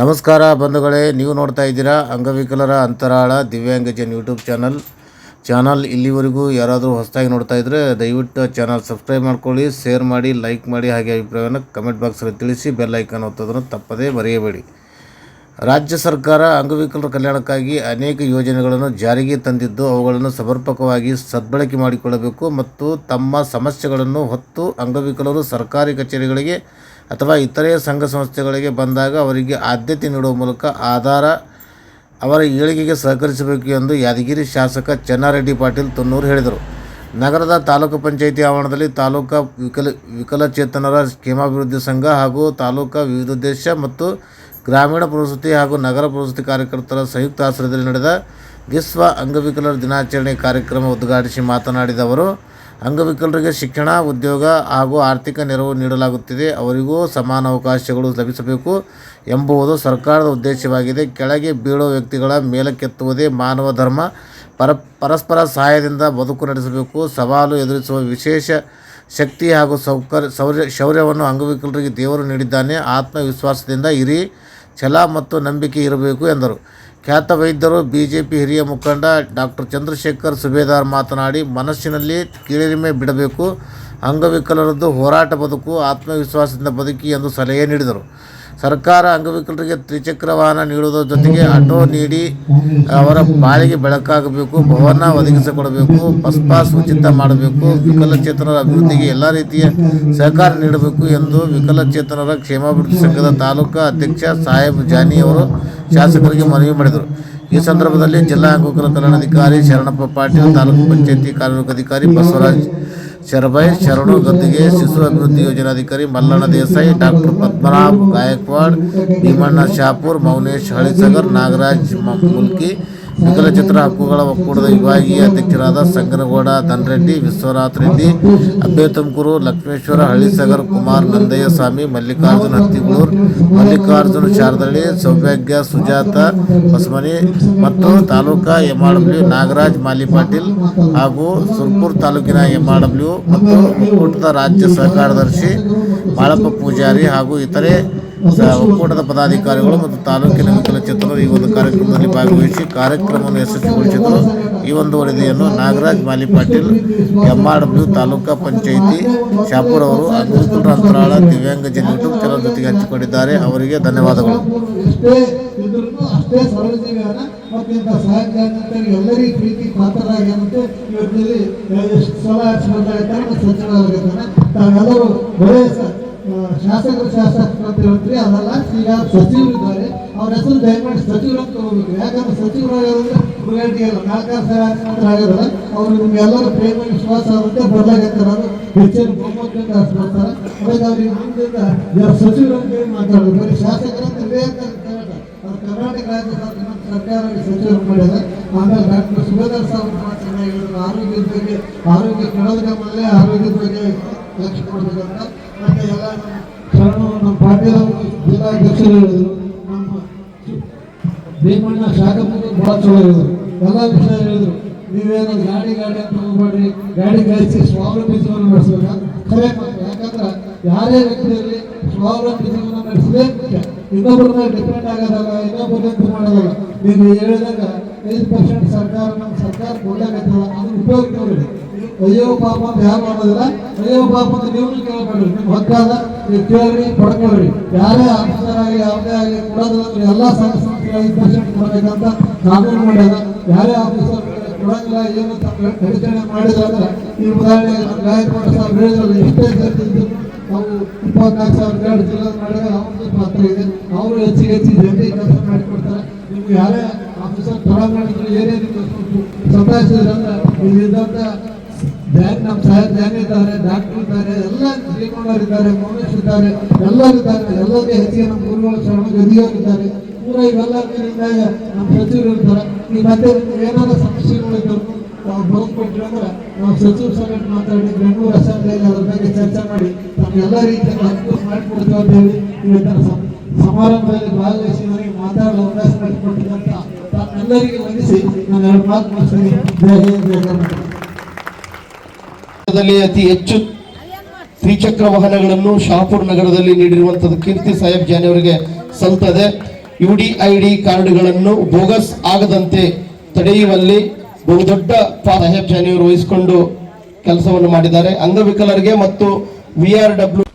ನಮಸ್ಕಾರ ಬಂಧುಗಳೇ, ನೀವು ನೋಡ್ತಾ ಇದ್ದೀರಾ ಅಂಗವಿಕಲರ ಅಂತರಾಳ ದಿವ್ಯಾಂಗಜನ್ ಯೂಟ್ಯೂಬ್ ಚಾನಲ್. ಚಾನಲ್ ಇಲ್ಲಿವರೆಗೂ ಯಾರಾದರೂ ಹೊಸದಾಗಿ ನೋಡ್ತಾ ಇದ್ದರೆ ದಯವಿಟ್ಟು ಚಾನಲ್ ಸಬ್ಸ್ಕ್ರೈಬ್ ಮಾಡ್ಕೊಳ್ಳಿ, ಶೇರ್ ಮಾಡಿ, ಲೈಕ್ ಮಾಡಿ, ಹಾಗೆ ಅಭಿಪ್ರಾಯವನ್ನು ಕಮೆಂಟ್ ಬಾಕ್ಸಲ್ಲಿ ತಿಳಿಸಿ, ಬೆಲ್ ಐಕಾನ್ ಒತ್ತೋದನ್ನು ತಪ್ಪದೇ ಮರೆಯಬೇಡಿ. ರಾಜ್ಯ ಸರ್ಕಾರ ಅಂಗವಿಕಲರ ಕಲ್ಯಾಣಕ್ಕಾಗಿ ಅನೇಕ ಯೋಜನೆಗಳನ್ನು ಜಾರಿಗೆ ತಂದಿದ್ದು, ಅವುಗಳನ್ನು ಸಮರ್ಪಕವಾಗಿ ಸದ್ಬಳಕೆ ಮಾಡಿಕೊಳ್ಳಬೇಕು ಮತ್ತು ತಮ್ಮ ಸಮಸ್ಯೆಗಳನ್ನು ಹೊತ್ತು ಅಂಗವಿಕಲರು ಸರ್ಕಾರಿ ಕಚೇರಿಗಳಿಗೆ ಅಥವಾ ಇತರೆ ಸಂಘ ಸಂಸ್ಥೆಗಳಿಗೆ ಬಂದಾಗ ಅವರಿಗೆ ಆದ್ಯತೆ ನೀಡುವ ಮೂಲಕ ಆಧಾರ ಅವರ ಏಳಿಗೆಗೆ ಸಹಕರಿಸಬೇಕು ಎಂದು ಯಾದಗಿರಿ ಶಾಸಕ ಚೆನ್ನಾರೆಡ್ಡಿ ಪಾಟೀಲ್ ತುನ್ನೂರು ಹೇಳಿದರು. ನಗರದ ತಾಲೂಕು ಪಂಚಾಯಿತಿ ಆವರಣದಲ್ಲಿ ತಾಲೂಕಾ ವಿಕಲ, ವಿಕಲಚೇತನರ ಕ್ಷೇಮಾಭಿವೃದ್ಧಿ ಸಂಘ ಹಾಗೂ ತಾಲೂಕಾ ವಿವಿಧೋದ್ದೇಶ ಮತ್ತು ಗ್ರಾಮೀಣ ಪ್ರವೃತ್ತಿ ಹಾಗೂ ನಗರ ಪ್ರವೃತ್ತಿ ಕಾರ್ಯಕರ್ತರ ಸಂಯುಕ್ತ ಆಶ್ರಯದಲ್ಲಿ ನಡೆದ ವಿಶ್ವ ಅಂಗವಿಕಲರ ದಿನಾಚರಣೆ ಕಾರ್ಯಕ್ರಮ ಉದ್ಘಾಟಿಸಿ ಮಾತನಾಡಿದ ಅವರು, ಅಂಗವಿಕಲರಿಗೆ ಶಿಕ್ಷಣ, ಉದ್ಯೋಗ ಹಾಗೂ ಆರ್ಥಿಕ ನೆರವು ನೀಡಲಾಗುತ್ತಿದೆ. ಅವರಿಗೂ ಸಮಾನ ಅವಕಾಶಗಳು ಲಭಿಸಬೇಕು ಎಂಬುದು ಸರ್ಕಾರದ ಉದ್ದೇಶವಾಗಿದೆ. ಕೆಳಗೆ ಬೀಳೋ ವ್ಯಕ್ತಿಗಳ ಮೇಲಕ್ಕೆತ್ತುವುದೇ ಮಾನವ ಧರ್ಮ. ಪರ, ಪರಸ್ಪರ ಸಹಾಯದಿಂದ ಬದುಕು ನಡೆಸಬೇಕು. ಸವಾಲು ಎದುರಿಸುವ ವಿಶೇಷ ಶಕ್ತಿ ಹಾಗೂ ಸೌಕರ್ಯ ಶೌರ್ಯ ಶೌರ್ಯವನ್ನು ಅಂಗವಿಕಲರಿಗೆ ದೇವರು ನೀಡಿದ್ದಾನೆ. ಆತ್ಮವಿಶ್ವಾಸದಿಂದ ಇರಿ. ಛಲ ಮತ್ತು ನಂಬಿಕೆ ಇರಬೇಕು ಎಂದರು. ಖ್ಯಾತ ವೈದ್ಯರು, ಬಿಜೆಪಿ ಹಿರಿಯ ಮುಖಂಡ ಡಾಕ್ಟರ್ ಚಂದ್ರಶೇಖರ್ ಸುಬೇದಾರ್ ಮಾತನಾಡಿ, ಮನಸ್ಸಿನಲ್ಲಿ ಕೀಳರಿಮೆ ಬಿಡಬೇಕು, ಅಂಗವಿಕಲರದ್ದು ಹೋರಾಟ ಬದುಕು, ಆತ್ಮವಿಶ್ವಾಸದಿಂದ ಬದುಕಿ ಎಂದು ಸಲಹೆ ನೀಡಿದರು. ಸರ್ಕಾರ ಅಂಗವಿಕಲರಿಗೆ ತ್ರಿಚಕ್ರ ವಾಹನ ನೀಡುವುದರ ಜೊತೆಗೆ ಆಟೋ ನೀಡಿ ಅವರ ಬಾಳಿಗೆ ಬೆಳಕಾಗಬೇಕು, ಭವನ ಒದಗಿಸಿಕೊಡಬೇಕು, ಬಸ್ ಪಾಸ್ ಉಚಿತ ಮಾಡಬೇಕು, ವಿಕಲಚೇತನರ ಅಭಿವೃದ್ಧಿಗೆ ಎಲ್ಲ ರೀತಿಯ ಸಹಕಾರ ನೀಡಬೇಕು ಎಂದು ವಿಕಲಚೇತನರ ಕ್ಷೇಮಾಭಿವೃದ್ಧಿ ಸಂಘದ ತಾಲೂಕು ಅಧ್ಯಕ್ಷ ಸಾಹೇಬ್ ಜಾನಿ ಅವರು ಶಾಸಕರಿಗೆ ಮನವಿ ಮಾಡಿದರು. ಈ ಸಂದರ್ಭದಲ್ಲಿ ಜಿಲ್ಲಾ ಅಂಗವಿಕಲ ಕಲ್ಯಾಣಾಧಿಕಾರಿ ಶರಣಪ್ಪ ಪಾಟೀಲ್, ತಾಲೂಕು ಪಂಚಾಯಿತಿ ಕಾರ್ಮಿಕ ಅಧಿಕಾರಿ ಬಸವರಾಜ್ ಶರಬಾಯ್ ಶರಣು ಗದ್ದಿಗೆ ಶಿಶು ಅಭಿವೃದ್ಧಿ ಯೋಜನಾಧಿಕಾರಿ ಮಲ್ಲಣ್ಣ ದೇಸಾಯಿ, ಡಾಕ್ಟರ್ ಪದ್ಮನಾಭ್ ಗಾಯಕ್ವಾಡ್, ಭೀಮಣ್ಣ ಶಾಪೂರ್, ಮೌನೇಶ್ ಹಳಿಸಗರ್, ನಾಗರಾಜ್ ಮ- ಮುಲ್ಕಿ ವಿಕಲಚಿತ್ರ ಹಕ್ಕುಗಳ ಒಕ್ಕೂಟದ ವಿಭಾಗೀಯ ಅಧ್ಯಕ್ಷರಾದ ಸಂಗನಗೌಡ, ಧನರೆಡ್ಡಿ, ವಿಶ್ವನಾಥ್ ರೆಡ್ಡಿ ಅಬ್ಬೆ ತುಮಕೂರು ಲಕ್ಷ್ಮೇಶ್ವರ ಹಳ್ಳಿಸಗರ್ ಕುಮಾರ್ ನಂದಯ್ಯ ಸ್ವಾಮಿ ಮಲ್ಲಿಕಾರ್ಜುನ್ ಹತ್ತಿಗೂಳೂರ್, ಮಲ್ಲಿಕಾರ್ಜುನ್ ಶಾರದಳ್ಳಿ, ಸೌಭಾಗ್ಯ ಸುಜಾತ ಹೊಸಮನಿ ಮತ್ತು ತಾಲೂಕಾ ಎಂಆರ್ಡಬ್ಲ್ಯೂ ನಾಗರಾಜ್ ಮಾಲಿ ಪಾಟೀಲ್ ಹಾಗೂ ಸುರ್ಪುರ್ ತಾಲೂಕಿನ ಎಂಆರ್ಡಬ್ಲ್ಯೂ ಮತ್ತು ಒಕ್ಕೂಟದ ರಾಜ್ಯ ಸಹಕಾರದರ್ಶಿ ಬಾಳಪ್ಪ ಪೂಜಾರಿ ಹಾಗೂ ಇತರೆ ಒಕ್ಕೂಟದ ಪದಾಧಿಕಾರಿಗಳು ಮತ್ತು ತಾಲೂಕಿನ ವಿಕಲಚೇತನರು ಈ ಒಂದು ಕಾರ್ಯಕ್ರಮದಲ್ಲಿ ಭಾಗವಹಿಸಿ ಕಾರ್ಯಕ್ರಮವನ್ನು ಯಶಸ್ವಿಗೊಳಿಸಿದರು. ಈ ಒಂದು ವರದಿಯನ್ನು ನಾಗರಾಜ್ ಮಾಲಿ ಪಾಟೀಲ್ ಎಂಆರ್ಡಬ್ಲ್ಯೂ ತಾಲೂಕಾ ಪಂಚಾಯಿತಿ ಶಾಪುರ್ ಅವರು ಅಂಗವಿಕಲರ ಅಂತರಾಳ ದಿವ್ಯಾಂಗಜನ ಯೂಟ್ಯೂಬ್ ಚಾನಲ್ ಜೊತೆಗೆ ಹಂಚಿಕೊಂಡಿದ್ದಾರೆ. ಅವರಿಗೆ ಧನ್ಯವಾದಗಳು. ಇವತ್ತಿನಲ್ಲಿ ಶಾಸಕರು ಶಾಸಕರು ಅಂತ ಹೇಳ್ತೀವಿ ಅದಲ್ಲ ಈಗ ಸಚಿವರು ಇದ್ದಾರೆ. ಅವ್ರ ಹೆಸರು ದಯಮಾಡಿ ಸಚಿವರು ಅಂತ ಹೋಗ್ಬೇಕು ಯಾಕಂದ್ರೆ ಸಚಿವರು ಆಗಿರೋದ್ರೆ ಹುಡುಗಾಟಿಗೆ ಅಲ್ಲ, ನಾಲ್ಕಾರು ಅಂತ ಆಗಿರೋಲ್ಲ ಅವರು ನಿಮ್ಗೆಲ್ಲರೂ ಪ್ರೇಮ, ವಿಶ್ವಾಸ ಆಗುತ್ತೆ. ಬದಲಾಗಿರ್ತಾರೆ ಅದು ಹೆಚ್ಚಿನ ಬಹುಮತದಿಂದ ಬರ್ತಾರೆ ಅದಕ್ಕೆ ಅವ್ರಿಗೆ ಮುಂದಿಂದ ಯಾರು ಸಚಿವರು ಅಂತ ಹೇಳಿ ಮಾತಾಡೋದು. ಬರೀ ಶಾಸಕರು ಅಂತ ಅವ್ರು ಕರ್ನಾಟಕ ರಾಜ್ಯ ಸರ್ಕಾರ ಸಚಿವರು ಮಾಡ್ಯಾರ ಆಮೇಲೆ ಡಾಕ್ಟರ್ ಸುಬೇದಾರ್ ಸಾಹ್ ಚೆನ್ನಾಗಿರೋದು. ಆರೋಗ್ಯದ ಬಗ್ಗೆ, ಆರೋಗ್ಯ ಕೆಳದ ಮೇಲೆ ಆರೋಗ್ಯದ ಬಗ್ಗೆ ಲಕ್ಷ್ಯ ಕೊಡ್ಬೇಕಂತ ಎಲ್ಲ ಶರಣು ನಮ್ಮ ಅವರು ಜಿಲ್ಲಾಧ್ಯಕ್ಷರು ಹೇಳಿದ್ರು ನಮ್ಮ ಭೀಮಣ್ಣ ಭಾಳ ಚಲೋ ಹೇಳಿದ್ರು ಎಲ್ಲ ವಿಷಯ ಹೇಳಿದ್ರು ನೀವೇನು ಗಾಡಿ ಗಾಡಿ ಅಂತ ಹೋಗ್ಬೇಡ್ರಿ ಗಾಡಿ ಗಳಿಸಿ ಸ್ವಾವಲಂಬಿ ಜೀವನ ನಡೆಸ್ಬೇಕು ಖರೆ ಮಾತು ಯಾಕಂದ್ರೆ ಯಾರೇ ವ್ಯಕ್ತಿ ಇರಲಿ ಸ್ವಾವಲಂಬಿ ಜೀವನ ನಡೆಸಲೇ ಮುಖ್ಯ ಇನ್ನೊಬ್ಬರ ಮೇಲೆ ಡಿಪೆಂಡ್ ಆಗೋದಲ್ಲ ಇನ್ನೊಬ್ಬರ ಇದು ಮಾಡೋದಲ್ಲ ನೀವು ಹೇಳಿದಾಗ ಐದು ಪರ್ಸೆಂಟ್ ಸರ್ಕಾರ ನಮ್ಮ ಸರ್ಕಾರ ಕೊಡಲಾಗತ್ತಲ್ಲ ಅದು ಉಪಯೋಗ ಅಯ್ಯೋ ಪಾಪ ಅಂತ ಯಾರು ಮಾಡೋದಿಲ್ಲ ಅಯ್ಯೋ ಪಾಪ ಅಂತ ನೀವು ಕೇಳಬೇಡ್ರಿ ನಿಮ್ಗೆ ಹೊತ್ತಾದ ನೀವು ಕೇಳ್ರಿ, ಪಡ್ಕೊಳ್ರಿ. ಯಾರೇ ಆಫೀಸರ್ ಆಗಲಿ, ಯಾವುದೇ ಆಗಲಿ, ಕೊಡೋದಿಲ್ಲ ಎಲ್ಲ ಸಂಘ ನಾನು ಪರ್ಸೆಂಟ್ ಮಾಡ್ಯಾರ ಯಾರೇ ಆಫೀಸರ್ ಕೊಡಂಗಿಲ್ಲ, ಏನು ತಮ್ಮ ಮಾಡಿದ್ರೆ ಅಂದ್ರೆ ಈ ಉದಾಹರಣೆ ಗಾಯಕವಾಡ ಸಾವಿರ ಹೇಳಿದ್ರಲ್ಲ, ಎಷ್ಟೇ ಜನರಿದ್ದು ನಾವು ಇಪ್ಪತ್ನಾಲ್ಕು ಸಾವಿರ ಎರಡು ಜಿಲ್ಲಾ ಮಾಡಿದ್ರೆ ಅವ್ರದ್ದು ಪಾತ್ರ ಇದೆ. ಅವರು ಹೆಚ್ಚಿಗೆ ಹೆಚ್ಚಿಗೆ ಜನರಿಗೆ ಕೆಲಸ ಮಾಡಿಕೊಡ್ತಾರೆ ನಿಮ್ಗೆ ಯಾರೇ ಆಫೀಸರ್ ಏನೇ ಏನೇನು ಸತಾಯಿಸಿದ್ರೆ ಅಂದ್ರೆ ಇಲ್ಲಿದ್ದಂಥ ಬ್ಯಾಂಕ್ ನಮ್ಮ ಸಾಹೇಬ್ ಬ್ಯಾಂಕ್ ಇದ್ದಾರೆ ಡಾಕ್ಟರ್ ಇದ್ದಾರೆ, ಎಲ್ಲ ಶ್ರೀಮಂತರು ಇದ್ದಾರೆ ಮೌನೇಶ್ ಇದ್ದಾರೆ, ಎಲ್ಲರೂ ಇದ್ದಾರೆ, ಎಲ್ಲರಿಗೆ ಹೆಚ್ಚಿಗೆ ನಮ್ಮ ಗುರುಗಳು ಶರಣ ಗದಿಯವರು ಇದ್ದಾರೆ ಪೂರ ಮೇಲಿಂದಾಗ ನಮ್ಮ ಸಚಿವರು ಇರ್ತಾರೆ ಈ ಮಧ್ಯೆ ಏನಾದ್ರು ಸಮಸ್ಯೆಗಳು ಇದ್ದರು ನಾವು ಕೊಟ್ಟರೆ ಅಂದ್ರೆ ನಾವು ಸಚಿವ ಸಭೆ ಮಾತಾಡಿ, ಬೆಂಗಳೂರು ಅಸೆಂಬ್ಲಿಯಲ್ಲಿ ಅದ್ರ ಬಗ್ಗೆ ಚರ್ಚೆ ಮಾಡಿ ನಮ್ಗೆಲ್ಲ ರೀತಿಯ ಅನುಕೂಲ ಮಾಡಿಕೊಡ್ತೀವಿ ಅಂತ ಹೇಳಿ ಇವತ್ತಿನ ಸಮ- ಸಮಾರಂಭದಲ್ಲಿ ಭಾಗವಹಿಸಿ ನನಗೆ ಮಾತಾಡಲು ಅವಕಾಶ ಮಾಡಿಕೊಟ್ಟಿದ್ದಂತ ತಮ್ಮೆಲ್ಲರಿಗೆ ವಂದಿಸಿ ನಾನು ಎರಡು ಮಾತು ಮಾಡ್ತೀನಿ ಜಯ ಜಯ ಕರ್ನಾಟಕ ದಲ್ಲಿ ಅತಿ ಹೆಚ್ಚು ತ್ರಿಚಕ್ರ ವಾಹನಗಳನ್ನು ಶಾಪುರ್ ನಗರದಲ್ಲಿ ನೀಡಿರುವಂತದ್ದು ಕೀರ್ತಿ ಸಾಹೇಬ್ ಜಾನಿ ಅವರಿಗೆ ಸಲ್ತದೆ ಯು ಡಿ ಐ ಡಿ ಕಾರ್ಡ್ಗಳನ್ನು ಬೋಗಸ್ ಆಗದಂತೆ ತಡೆಯುವಲ್ಲಿ ಬಹುದೊಡ್ಡ ಸಾಹೇಬ್ ಜಾನಿಯವರು ವಹಿಸಿಕೊಂಡು ಕೆಲಸವನ್ನು ಮಾಡಿದ್ದಾರೆ. ಅಂಗವಿಕಲರಿಗೆ ಮತ್ತು ವಿ ಆರ್ ಡಬ್ಲ್ಯೂ